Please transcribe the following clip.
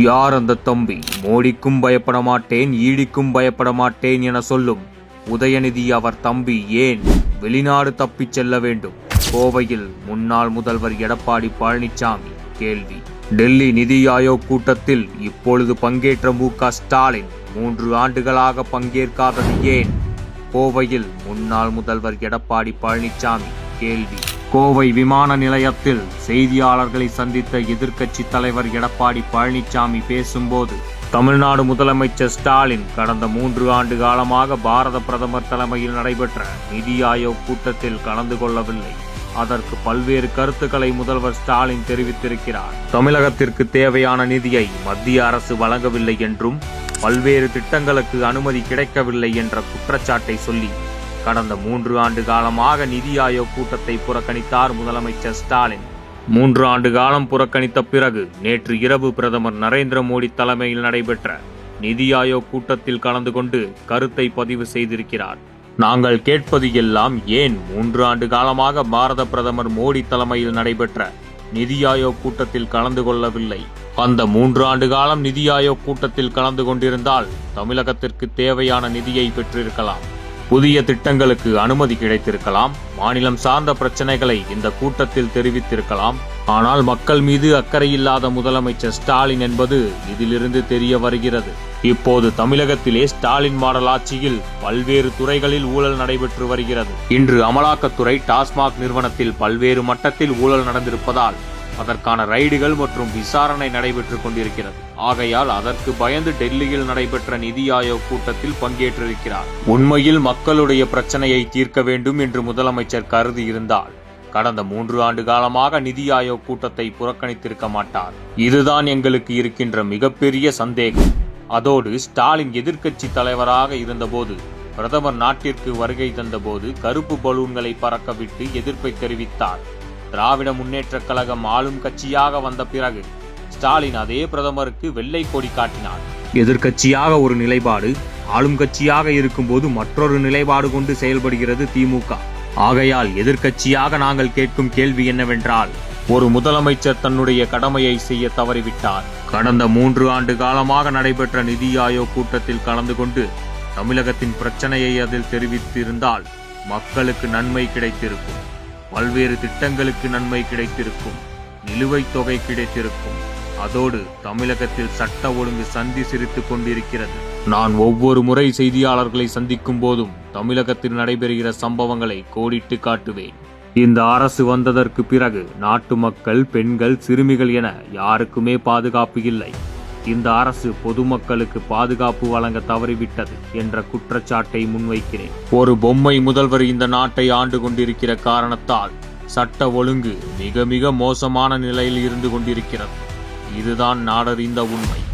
யார் அந்த தம்பி? மோடிக்கும் பயப்பட மாட்டேன் ஈடிக்கும் பயப்பட மாட்டேன் என சொல்லும் உதயநிதி அவர் தம்பி ஏன் வெளிநாடு தப்பிச் செல்ல வேண்டும்? கோவையில் முன்னாள் முதல்வர் எடப்பாடி பழனிசாமி கேள்வி. டெல்லி நிதி ஆயோக் கூட்டத்தில் இப்பொழுது பங்கேற்ற மு க ஸ்டாலின் மூன்று ஆண்டுகளாக பங்கேற்காதது ஏன்? கோவையில் முன்னாள் முதல்வர் எடப்பாடி பழனிசாமி கேள்வி. கோவை விமான நிலையத்தில் செய்தியாளர்களை சந்தித்த எதிர்க்கட்சி தலைவர் எடப்பாடி பழனிசாமி பேசும்போது தமிழ்நாடு முதலமைச்சர் ஸ்டாலின் கடந்த மூன்று ஆண்டு காலமாக பாரத பிரதமர் தலைமையில் நடைபெற்ற நிதி ஆயோக் கூட்டத்தில் கலந்து கொள்ளவில்லை. அதற்கு பல்வேறு கருத்துக்களை முதல்வர் ஸ்டாலின் தெரிவித்திருக்கிறார். தமிழகத்திற்கு தேவையான நிதியை மத்திய அரசு வழங்கவில்லை என்றும் பல்வேறு திட்டங்களுக்கு அனுமதி கிடைக்கவில்லை என்ற குற்றச்சாட்டை சொல்லி கடந்த மூன்று ஆண்டு காலமாக நிதி ஆயோக் கூட்டத்தை புறக்கணித்தார் முதலமைச்சர் ஸ்டாலின். மூன்று ஆண்டு காலம் புறக்கணித்த பிறகு நேற்று இரவு பிரதமர் நரேந்திர மோடி தலைமையில் நடைபெற்ற நிதி ஆயோக் கூட்டத்தில் கலந்து கொண்டு கருத்தை பதிவு செய்திருக்கிறார். நாங்கள் கேட்பது எல்லாம் ஏன் மூன்று ஆண்டு காலமாக பாரத பிரதமர் மோடி தலைமையில் நடைபெற்ற நிதி ஆயோக் கூட்டத்தில் கலந்து கொள்ளவில்லை. அந்த மூன்று ஆண்டு காலம் நிதி ஆயோக் கூட்டத்தில் கலந்து கொண்டிருந்தால் தமிழகத்திற்கு தேவையான நிதியை பெற்றிருக்கலாம். புதிய திட்டங்களுக்கு அனுமதி கிடைத்திருக்கலாம். மாநிலம் சார்ந்த பிரச்சனைகளை இந்த கூட்டத்தில் தெரிவித்திருக்கலாம். ஆனால் மக்கள் மீது அக்கறையில்லாத முதலமைச்சர் ஸ்டாலின் என்பது இதிலிருந்து தெரிய வருகிறது. இப்போது தமிழகத்திலே ஸ்டாலின் மாடல் ஆட்சியில் பல்வேறு துறைகளில் ஊழல் நடைபெற்று வருகிறது. இன்று அமலாக்கத்துறை டாஸ்மாக் நிறுவனத்தில் பல்வேறு மட்டத்தில் ஊழல் நடந்திருப்பதால் அதற்கான ரைடுகள் மற்றும் விசாரணை நடைபெற்றுக் கொண்டிருக்கிறது. ஆகையால் அதற்கு பயந்து டெல்லியில் நடைபெற்ற நிதி ஆயோக் கூட்டத்தில் பங்கேற்றிருக்கிறார். உண்மையில் மக்களுடைய பிரச்சனையை தீர்க்க வேண்டும் என்று முதலமைச்சர் கருதி இருந்தால் கடந்த மூன்று ஆண்டு காலமாக நிதி ஆயோக் கூட்டத்தை புறக்கணித்திருக்க மாட்டார். இதுதான் எங்களுக்கு இருக்கின்ற மிகப்பெரிய சந்தேகம். அதோடு ஸ்டாலின் எதிர்க்கட்சி தலைவராக இருந்தபோது பிரதமர் நாட்டிற்கு வருகை தந்தபோது கருப்பு பலூன்களை பறக்கவிட்டு எதிர்ப்பை தெரிவித்தார். திராவிட முன்னேற்றக் கழகம் ஆளும் கட்சியாக வந்த பிறகு ஸ்டாலின் அதே பிரதமருக்கு வெள்ளை கொடி காட்டினார். எதிர்க்கட்சியாக ஒரு நிலைப்பாடு ஆளும் கட்சியாக இருக்கும்போது மற்றொரு நிலைப்பாடு கொண்டு செயல்படுகிறது திமுக. ஆகையால் எதிர்க்கட்சியாக நாங்கள் கேட்கும் கேள்வி என்னவென்றால் ஒரு முதலமைச்சர் தன்னுடைய கடமையை செய்ய தவறிவிட்டார். கடந்த மூன்று ஆண்டு காலமாக நடைபெற்ற நிதி ஆயோக் கூட்டத்தில் கலந்து கொண்டு தமிழகத்தின் பிரச்சனையை அதில் தெரிவித்திருந்தால் மக்களுக்கு நன்மை கிடைத்திருக்கும். பல்வேறு திட்டங்களுக்கு நன்மை கிடைத்திருக்கும். நிலுவைத் தொகை கிடைத்திருக்கும். அதோடு தமிழகத்தில் சட்ட ஒழுங்கு சந்தி சிரித்துக் கொண்டிருக்கிறது. நான் ஒவ்வொரு முறை செய்தியாளர்களை சந்திக்கும் போதும் தமிழகத்தில் நடைபெறுகிற சம்பவங்களை கோடிட்டு காட்டுவேன். இந்த அரசு வந்ததற்கு பிறகு நாட்டு மக்கள் பெண்கள் சிறுமிகள் என யாருக்குமே பாதுகாப்பு இல்லை. இந்த அரசு பொதுமக்களுக்கு பாதுகாப்பு வழங்க தவறிவிட்டது என்ற குற்றச்சாட்டை முன்வைக்கிறேன். ஒரு பொம்மை முதல்வர் இந்த நாட்டை ஆண்டு கொண்டிருக்கிற காரணத்தால் சட்ட ஒழுங்கு மிக மிக மோசமான நிலையில் இருந்து கொண்டிருக்கிறது. இதுதான் நாடறிந்த உண்மை.